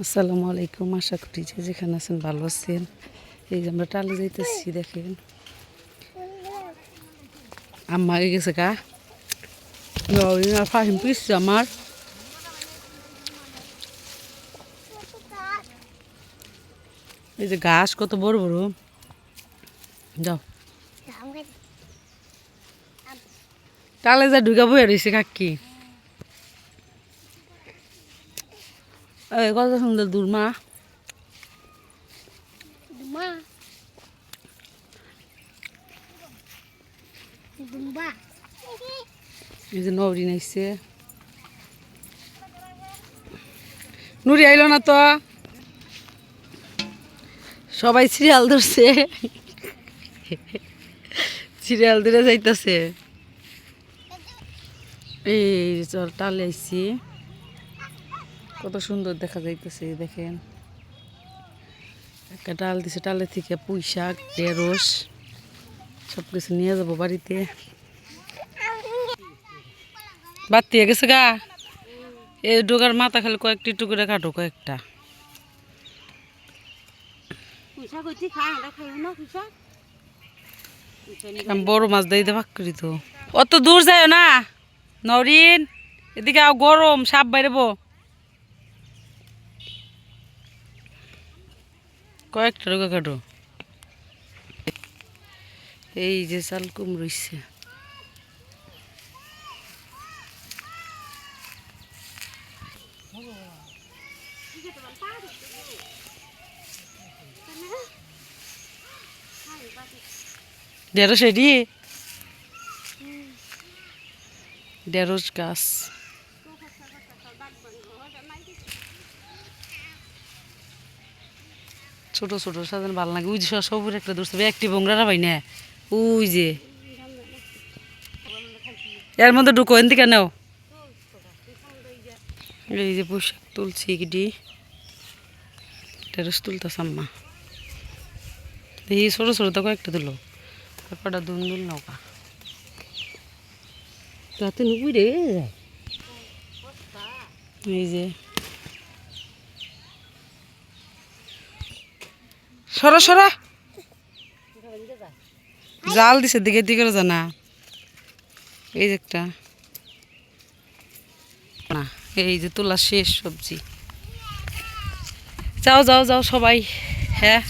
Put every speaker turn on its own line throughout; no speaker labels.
আসসালামু আলাইকুম, আশা করি যে যেখানে আছেন ভালো আছেন। এই যে আমরা টালে যাইতেছি, দেখেন। আম্মা আগে গেছে আর ফাহিম পিসছে আমার। এই যে ঘাস কত বড় বড়। যাও। টালে যা ঢুকা বয়ে রয়েছে কাকি। এই কত সুন্দর দূর মা
Dumba. Dumba.
এই যে নবরিন আইসে নুরি আইলো না তো? সবাই সিরিয়াল ধরছে। সিরিয়াল ধরে যাইতেছে। এই চল টালে আইছি। কত সুন্দর দেখা যাইতেছে দেখেন। একটা ডাল দিছে ডালের থেকে পুঁই শাক ঢেঁড়স সব কিছু নিয়ে যাব বাড়িতে। বাতি গেছে গা। এই ডোগার মাথা খালি কয়েকটি টুকরে কাটো কয়েকটা। বড় মাছ দিয়ে দেবাক করি তো। অত দূর যায় না। নরিন এদিকে গরম সাপ বাইরেব কয়েকটা ডোগা কাটো। এই যে চাল কুমড়ইছে ঢেঁড়স এডি ঢেঁড়স গাছ। ছোট ছোট, সাজান ভালো লাগে। ওই যে সবুর একটা দোস্ত একটি বোংরা ভাই না। ওই যে। এর মধ্যে ঢুকো এন দিকে নাও। এই যে পোশাক তুলছি গিডি ঢেঁড়স তুলতাম আম্মা। এই ছোট ছোট তো কয়েকটা তুলো। তারপরটা দুন দুল নৌকা
tu nu de.
এই যে। সরা সরা। জাল দিছে, দিকে দিকে জানা। এই যে একটা। না, এই যে তোলা শেষ সবজি। যাও যাও যাও সবাই হ্যাঁ।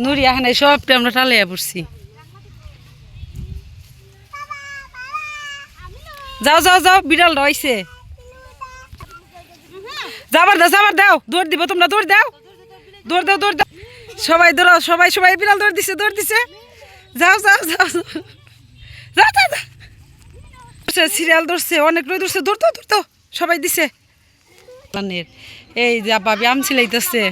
নুরি আহানে সবটা আমরা টালিয়া পড়ছি। যাও যাও যাও বিড়াল রয়েছে যাবার দাও যাবার দাও। দৌড় দিব তোমরা দৌড় দাও। দৌড় দাও দৌড় দাও। সবাই দৌড়াও সবাই সবাই বিড়াল দৌড় দিছে দৌড় দিছে। যাও যাও যাও যাও। যাও যাও সিরিয়াল ধরছে অনেক লোক ধরছে দৌড়তো দৌড়তো সবাই দিছে। এই যে ভাবি আম ছিলাইতেছে।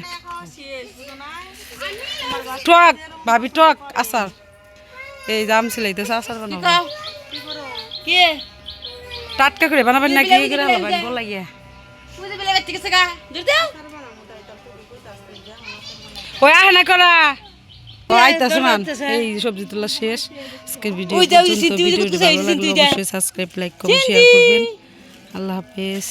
টক ভাবি টক আচার। এই যে আম ছিলাইতেছে আচার বানাবো. টাটকা করে বানাবেন নাকি? এই করে
ke saga. Dur deu.
ওই আহে না এই সবজি তোলা শেষ। আজকের ভিডিও পর্যন্ত ভিডিওটি ভালো লাগলে অবশ্যই সাবস্ক্রাইব লাইক করুন শেয়ার করবেন। আল্লাহ হাফেজ।